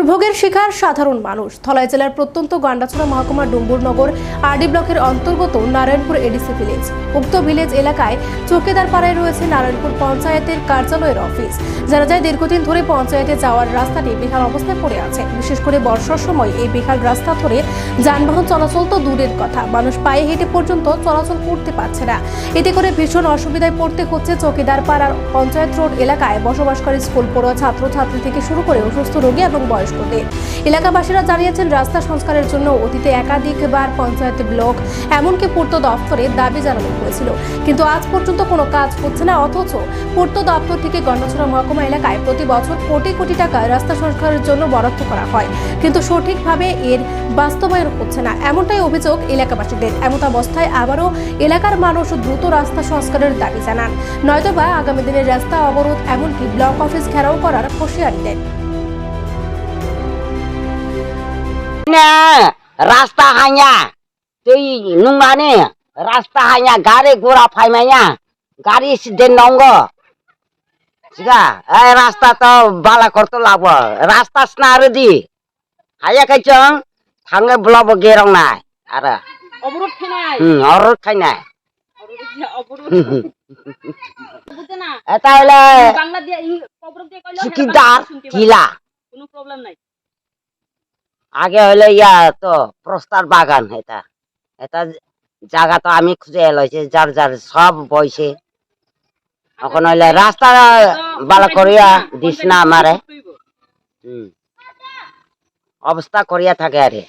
দুর্ভোগের শিকার সাধারণ মানুষ। ধলাই জেলার প্রত্যন্ত গান্ডাছড়া মহকুমার ডুম্বুরনগর আরডি ব্লকের অন্তর্গত নারায়ণপুর এডিসি ভিলেজ উক্ত ভিলেজ এলাকায় চৌকিদার পাড়ায় রয়েছে নারায়ণপুর পঞ্চায়েতের কার্যালয়ের অফিস। যারা যায়, দীর্ঘদিন ধরে পঞ্চায়েতে যাওয়ার রাস্তাটি বেহাল অবস্থায় পড়ে আছে। বিশেষ করে বর্ষার সময় এই বেহাল রাস্তা ধরে যানবাহন চলাচল তো দূরের কথা। মানুষ পায়ে হেঁটে পর্যন্ত চলাচল করতে পারছে না। এতে করে ভীষণ অসুবিধায় পড়তে হচ্ছে চৌকিদার পাড়ার পঞ্চায়েত রোড এলাকায়। বসবাসকারী স্কুল পড়ুয়া, ছাত্রছাত্রী থেকে শুরু করে অসুস্থ রোগী এবং বয়স্কদের এলাকাবাসীরা জানিয়েছেন, রাস্তা সংস্কারের জন্য অতীতে একাধিকবার পঞ্চায়েত ব্লক, এমনকি পূর্ত দপ্তরে দাবি জানানো হয়েছিল। কিন্তু আজ পর্যন্ত কোনো কাজ হচ্ছে না, অথচ পূর্ত দপ্তর থেকে গন্ডাছড়া মহকুমা এলাকায় প্রতি বছর কোটি কোটি টাকা রাস্তা সংস্কারের জন্য বরাদ্দ করা হয়। কিন্তু সঠিকভাবে এর বাস্তবায়ন হচ্ছে না, এমনটাই অভিযোগ এলাকাবাসীদের। এমত অবস্থায় আবারও এলাকার মানুষ দ্রুত রাস্তা সংস্কারের দাবি জানান। নয়তোবা আগামী দিনের রাস্তা অবরোধ, এমনকি ব্লক অফিস ঘেরাও করার হুঁশিয়ারি দেন। না রাস্তা হাইয়া। তুই নুমানে রাস্তা হাইয়া গাড়ি ঘোড়া ফাইমাইয়া গাড়ি দেন নঙ্গ। ঠিকা এই রাস্তা তো বালা করতে লাগব। রাস্তা স্নার দি। হাইয়া খাইছং? থাঙ্গে বলাব গেরং নাই। আর অবরোধ খেনায় হুম অবরোধ না তাহলে। কিলা কোনো প্রবলেম নাই। আগে হলে ইয়া তো প্রস্তার বাগান এটা। এটা জায়গা তো আমি খুঁজে এলাইছি যার যার সব বইছে। এখন হইলে রাস্তা বালা করিয়া দিস না আমারে। অবস্থা করিয়া থাকে আরে।